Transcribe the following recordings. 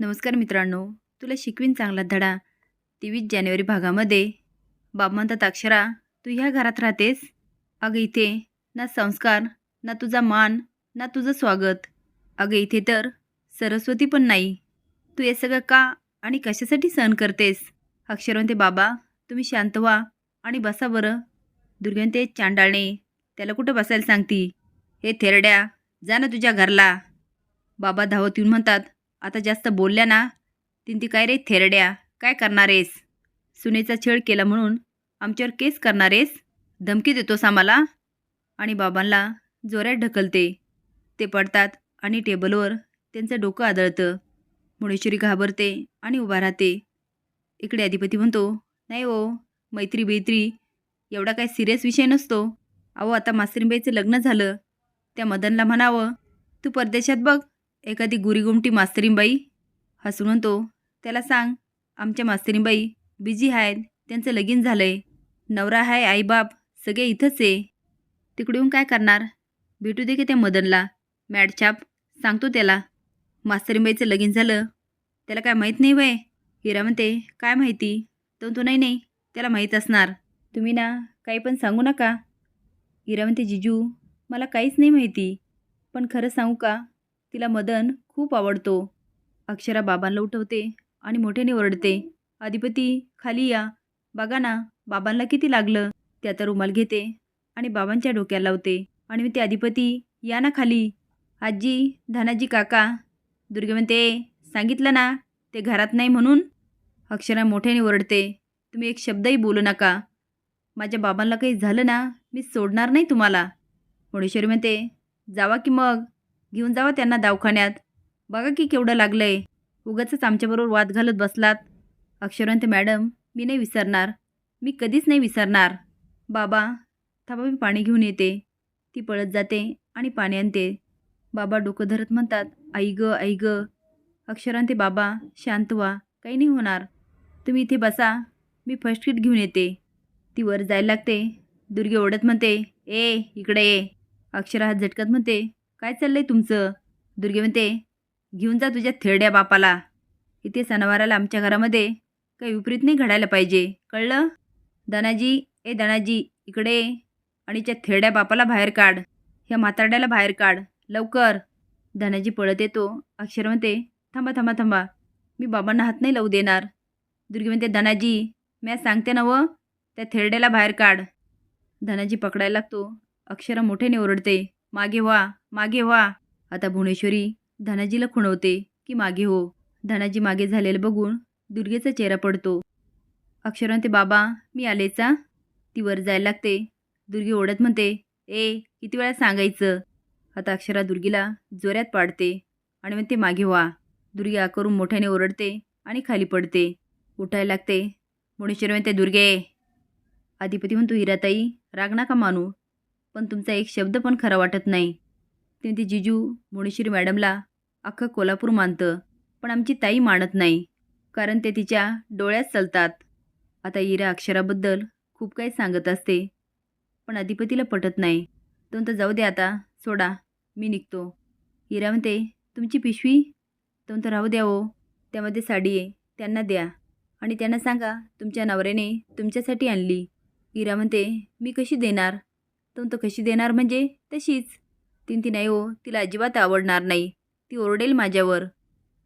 नमस्कार मित्रांनो तुला शिकवीन चांगला धडा. तेवीस जानेवारी भागामध्ये बाब म्हणतात अक्षरा तू ह्या घरात राहतेस? अगं इथे ना संस्कार ना तुझा मान ना तुझं स्वागत. अगं इथे तर सरस्वती पण नाही. तू हे सगळं का आणि कशासाठी सहन करतेस? अक्षर म्हणते बाबा तुम्ही शांत व्हा आणि बसा बरं. दुर्गंते चांडाळणे त्याला कुठं बसायला सांगती? हे थेरड्या जा ना तुझ्या घरला. बाबा धावत येऊन म्हणतात आता जास्त बोलल्या ना तीन ती काय रे थेरड्या? काय करणारेस सुनेचा छेड केला म्हणून आमच्यावर केस करणारेस धमकी देतोस आम्हाला? आणि बाबांना जोऱ्यात ढकलते. ते पडतात आणि टेबलवर त्यांचं डोकं आदळतं. मुळेश्वरी घाबरते आणि उभा राहते. इकडे अधिपती म्हणतो नाही ओ मैत्री बैत्री एवढा काय सिरियस विषय नसतो. अहो आता मासरीबाईचं लग्न झालं. त्या मदनला म्हणावं तू परदेशात बघ एखादी गुरीगुमटी मास्तरींबाई हसून म्हणतो त्याला सांग आमच्या मास्तरींबाई बिझी आहेत त्यांचं लगीन झालं आहे नवरा आहे आईबाप सगळे इथंच आहे. तिकडे येऊन काय करणार? भेटू दे की त्या मदनला. मॅडछाप सांगतो त्याला. मास्तरींबाईचं लगीन झालं. त्याला काय माहीत नाही वय. हिरा म्हणते काय माहिती? तर तो नाही नाही. त्याला माहीत असणार. तुम्ही ना काही पण सांगू नका. हिरा म्हणते जिजू मला काहीच नाही माहिती. पण खरं सांगू का? तिला मदन खूप आवडतो. अक्षरा बाबांना उठवते आणि मोठ्याने ओरडते. अधिपती खाली या. बघा ना बाबांना किती लागलं. ते आता रुमाल घेते आणि बाबांच्या डोक्याला लावते आणि मी ते अधिपती या ना खाली. आजी धनाजी काका. दुर्गे म्हणते सांगितलं ना ते घरात नाही म्हणून. अक्षरा मोठ्याने ओरडते तुम्ही एक शब्दही बोलू नका. माझ्या बाबांना काही झालं ना मी सोडणार नाही तुम्हाला. मुळेश्वरी म्हणते जावा की मग. घेऊन जावा त्यांना दवाखान्यात. बघा की केवढं लागलं आहे उगाच आमच्याबरोबर वाद घालत बसलात. अक्षरवंत मॅडम मी नाही विसरणार. मी कधीच नाही विसरणार. बाबा थांबा मी पाणी घेऊन येते. ती पळत जाते आणि पाणी आणते. बाबा डोकं धरत म्हणतात आई ग आई ग. अक्षरांते बाबा शांत व्हा. काही नाही होणार. तुम्ही इथे बसा. मी फर्स्ट किट घेऊन येते. ती वर जायला लागते. दुर्गे ओढत म्हणते ए इकडे ये. अक्षरा हात झटकत म्हणते काय चाललंय तुमचं? दुर्गे म्हणते घेऊन जा तुझ्या थेरड्या बापाला. इथे सणवाराला आमच्या घरामध्ये काही विपरीत नाही घडायला पाहिजे. कळलं? दनाजी ए दनाजी इकडे आणि त्या थेरड्या बापाला बाहेर काढ. ह्या म्हातारड्याला बाहेर काढ. लवकर. धनाजी पळत येतो. अक्षर म्हणते थांबा थांबा थांबा. मी बाबांना हात नाही लावू देणार. दुर्गी म्हणते धनाजी म्या सांगते ना व त्या थेरड्याला बाहेर काढ. धनाजी पकडायला लागतो. अक्षरा मोठ्याने ओरडते मागे व्हा मागे व्हा. आता भुवनेश्वरी धनाजीला खुणवते की मागे हो. धनाजी मागे झालेलं बघून दुर्गेचा चेहरा पडतो. अक्षरांत ते बाबा मी आलेचा ती वर जायला लागते. दुर्गी ओढत म्हणते ए किती वेळा सांगायचं? आता अक्षरा दुर्गीला जोऱ्यात पाडते आणि म्हणते मागे व्हा. दुर्गी आकरून मोठ्याने ओरडते आणि खाली पडते. उठायला लागते. मुणेश्वर म्हणते दुर्गे. अधिपती म्हणतो हिराताई राग नका मानू. पण तुमचा एक शब्द पण खरा वाटत नाही. ते ती जिजू मुणेश्वरी मॅडमला अख्खं कोल्हापूर मानतं पण आमची ताई मानत नाही कारण ते तिच्या डोळ्यात चालतात. आता इरा अक्षराबद्दल खूप काही सांगत असते पण अधिपतीला पटत नाही. तो तर जाऊ दे आता सोडा मी निघतो. इरा म्हणते तुमची पिशवी? तो तर राहू द्या हो त्यामध्ये साडी आहे त्यांना द्या आणि त्यांना सांगा तुमच्या नवऱ्याने तुमच्यासाठी आणली. इरा म्हणते मी कशी देणार? तो तर कशी देणार म्हणजे? तशीच. तीन ती नाही हो तिला अजिबात आवडणार नाही. ती ओरडेल माझ्यावर.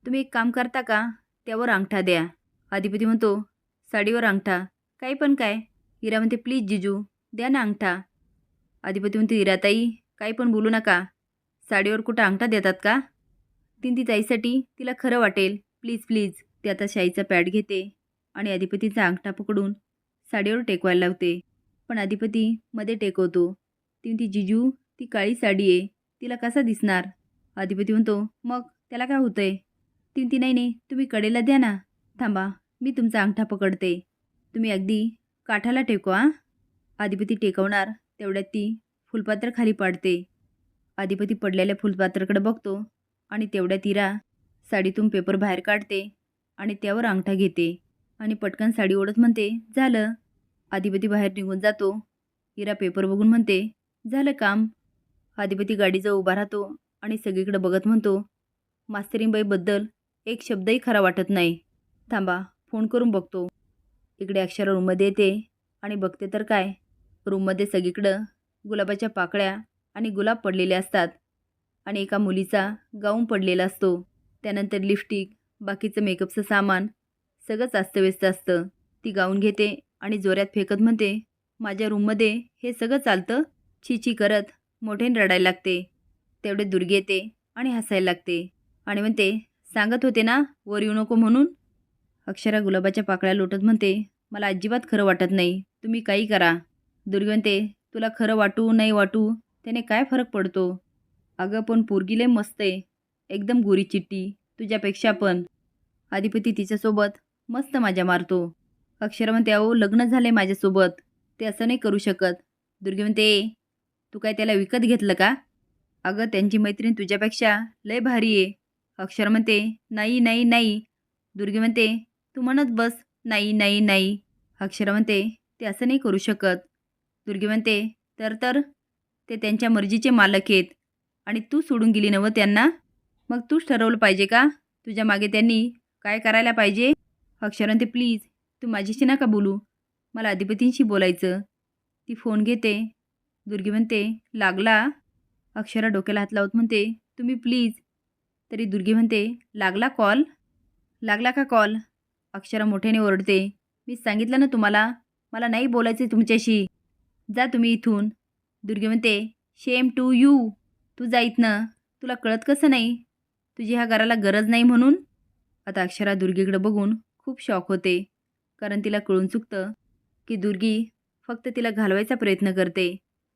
तुम्ही एक काम करता का? त्यावर अंगठा द्या. अधिपती म्हणतो साडीवर अंगठा. काही पण काय. हिरा म्हणते प्लीज जिजू द्या ना अंगठा. अधिपती म्हणते हिराताई काही पण बोलू नका. साडीवर कुठं अंगठा देतात का? तीन ती ताईसाठी तिला खरं वाटेल. Please please. ती आता शाईचा पॅड घेते आणि अधिपतीचा अंगठा पकडून साडीवर टेकवायला लावते. पण अधिपती मध्ये टेकवतो. तीन ती जिजू ती काळी साडी आहे तिला कसा दिसणार? अधिपती म्हणतो मग त्याला काय होतंय? तीन ती नाही नाही तुम्ही कडेला द्या ना. थांबा मी तुमचा अंगठा पकडते. तुम्ही अगदी काठाला टेकवा अधिपती टेकवणार तेवढ्यात ती फुलपात्र खाली पाडते. अधिपती पडलेल्या फुलपात्राकडे बघतो आणि तेवढ्या तिरा साडीतून पेपर बाहेर काढते आणि त्यावर अंगठा घेते आणि पटकन साडी ओढत म्हणते झालं. अधिपती बाहेर निघून जातो. इरा पेपर बघून म्हणते झालं काम. अधिपती गाडीजवळ उभा राहतो आणि सगळीकडे बघत म्हणतो मास्तरींबाईबद्दल एक शब्दही खरा वाटत नाही. थांबा फोन करून बघतो. इकडे अक्षरा रूममध्ये येते आणि बघते तर काय. रूममध्ये सगळीकडं गुलाबाच्या पाकळ्या आणि गुलाब पडलेले असतात आणि एका मुलीचा गाऊन पडलेला असतो. त्यानंतर लिपस्टिक बाकीचं मेकअपचं सामान सगळंच अस्तव्यस्त असतं. ती गाऊन घेते आणि जोऱ्यात फेकत म्हणते माझ्या रूममध्ये हे सगळं चालतं? छी करत मोठ्याने रडायला लागते. तेवढे दुर्गे येते आणि हसायला लागते. आणि म्हणते सांगत होते ना वर येऊ नको म्हणून? अक्षरा गुलाबाच्या पाकळ्या लोटत म्हणते मला अजिबात खरं वाटत नाही. तुम्ही काही करा. दुर्गे म्हणते तुला खरं वाटू नाही वाटू त्याने काय फरक पडतो? अगं पण पोरगी लय मस्त आहे. एकदम गोरी चिट्टी. तुझ्यापेक्षा पण. अधिपती तिच्यासोबत मस्त माझ्या मारतो. अक्षरा म्हणते अहो लग्न झाले माझ्यासोबत. ते असं नाही करू शकत. दुर्गे म्हणते "ए, तू काय त्याला विकत घेतलं का? अगं त्यांची मैत्रीण तुझ्यापेक्षा लय भारी आहे. अक्षर म्हणते नाही नाही नाही. दुर्गी म्हणते तू म्हणत बस नाही नाही नाही. अक्षर म्हणते ते असं नाही करू शकत. दुर्गी म्हणते तर तर. ते त्यांच्या मर्जीचे मालक आहेत. आणि तू सोडून गेली नवं त्यांना? मग तूच ठरवलं पाहिजे का? तुझ्या मागे त्यांनी काय करायला पाहिजे? अक्षर म्हणते प्लीज तू माझ्याशी नका बोलू. मला अधिपतींशी बोलायचं. ती फोन घेते दुर्गी म्हणते लागला. अक्षरा डोक्याला हात लावत म्हणते तुम्ही प्लीज तरी दुर्गी म्हणते लागला कॉल लागला का कॉल अक्षरा मोठ्याने ओरडते मी सांगितलं ना तुम्हाला मला नाही बोलायचं तुमच्याशी. जा तुम्ही इथून. दुर्गी म्हणते शेम टू यू तू जा इथनं. तुला कळत कसं नाही? तुझी ह्या घराला गरज नाही म्हणून? आता अक्षरा दुर्गीकडे बघून खूप शॉक होते कारण तिला कळून चुकतं की दुर्गी फक्त तिला घालवायचा प्रयत्न करते.